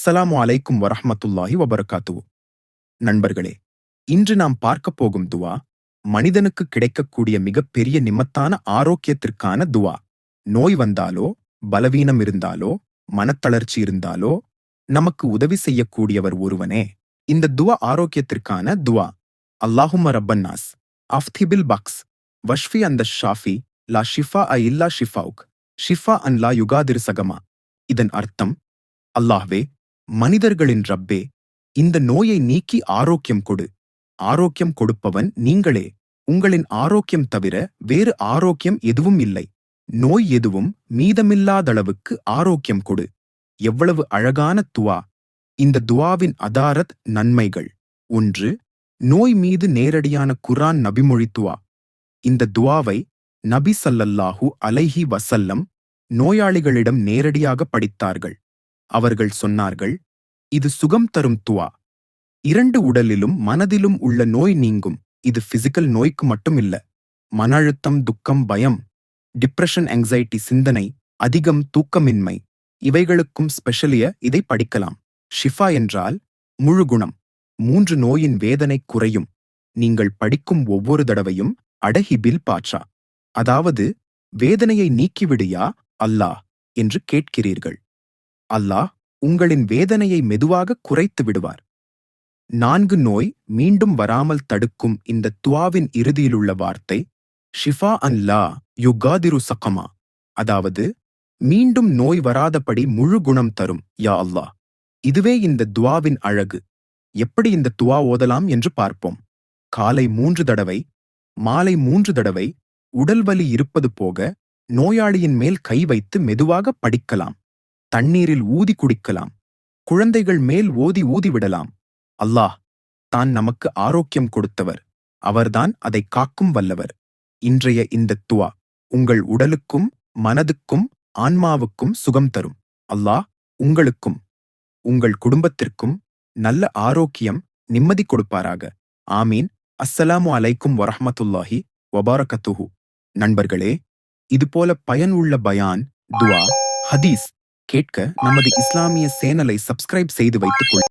அஸ்ஸலாமு அலைக்கும் வரஹமத்துல்லாஹி வபரகாத்துவு நண்பர்களே இன்று நாம் பார்க்கப் போகும் துவா மனிதனுக்கு கிடைக்கக்கூடிய மிகப்பெரிய நிமத்தான ஆரோக்கியத்திற்கான துவா. நோய் வந்தாலோ பலவீனம் இருந்தாலோ மனத்தளர்ச்சி இருந்தாலோ நமக்கு உதவி செய்யக்கூடியவர் ஒருவனே. இந்த துவா ஆரோக்கியத்திற்கான துவா. அல்லாஹும்ம ரப்பன்னாஸ் அஃப்திபில் பக்ஸ் வஷ்ஃபி அந்த ஷாஃபி லா ஷிஃபா அ இல்லா ஷிஃபாவுக் ஷிஃபா அன் லா யுகாதிர் சகமா. இதன் அர்த்தம் அல்லாஹ்வே மனிதர்களின் ரப்பே இந்த நோயை நீக்கி ஆரோக்கியம் கொடு. ஆரோக்கியம் கொடுப்பவன் நீங்களே. உங்களின் ஆரோக்கியம் தவிர வேறு ஆரோக்கியம் எதுவும் இல்லை. நோய் எதுவும் மீதமில்லாதளவுக்கு ஆரோக்கியம் கொடு. எவ்வளவு அழகான துவா. இந்த துவாவின் அதாரத் நன்மைகள். ஒன்று நோய் மீது நேரடியான குரான் நபிமொழி துவா. இந்த துவாவை நபி சல்லல்லாஹு அலைஹி வசல்லம் நோயாளிகளிடம் நேரடியாக படித்தார்கள். அவர்கள் சொன்னார்கள் இது சுகம் தரும் துவா. இரண்டு உடலிலும் மனதிலும் உள்ள நோய் நீங்கும். இது பிசிக்கல் நோய்க்கு மட்டும் இல்ல. மன அழுத்தம் துக்கம் பயம் டிப்ரெஷன் anxiety சிந்தனை அதிகம் தூக்கமின்மை இவைகளுக்கும் ஸ்பெஷலிய இதை படிக்கலாம். ஷிஃபா என்றால் முழு குணம். மூன்று நோயின் வேதனை குறையும். நீங்கள் படிக்கும் ஒவ்வொரு தடவையும் அடஹிபில் பாட்சா அதாவது வேதனையை நீக்கிவிடுயா அல்லாஹ் என்று கேட்கிறீர்கள். அல்லாஹ் உங்களின் வேதனையை மெதுவாக குறைத்து விடுவார். நான்கு நோய் மீண்டும் வராமல் தடுக்கும் இந்த துவாவின் இறுதியிலுள்ள வார்த்தை ஷிஃபா அன் லா யுகாதிரு சக்கமா அதாவது மீண்டும் நோய் வராதபடி முழு குணம் தரும் யா அல்லாஹ். இதுவே இந்த துவாவின் அழகு. எப்படி இந்த துவா ஓதலாம் என்று பார்ப்போம். காலை மூன்று தடவை மாலை மூன்று தடவை உடல் வலி இருப்பது போக நோயாளியின் மேல் கை வைத்து மெதுவாக படிக்கலாம். தண்ணீரில் ஊதி குடிக்கலாம். குழந்தைகள் மேல் ஓதி ஊதிவிடலாம். அல்லாஹ் தான் நமக்கு ஆரோக்கியம் கொடுத்தவர். அவர்தான் அதை காக்கும் வல்லவர். இன்றைய இந்த துவா உங்கள் உடலுக்கும் மனதுக்கும் ஆன்மாவுக்கும் சுகம் தரும். அல்லாஹ் உங்களுக்கும் உங்கள் குடும்பத்திற்கும் நல்ல ஆரோக்கியம் நிம்மதி கொடுப்பாராக. ஆமீன். அஸ்ஸலாமு அலைக்கும் வரஹமத்துல்லாஹி வபாரகத்துஹு. நண்பர்களே இதுபோல பயனுள்ள பயான் துவா ஹதீஸ். கேட்க நமது இஸ்லாமிய சேனலை சப்ஸ்கிரைப் செய்து வைத்துக் கொள்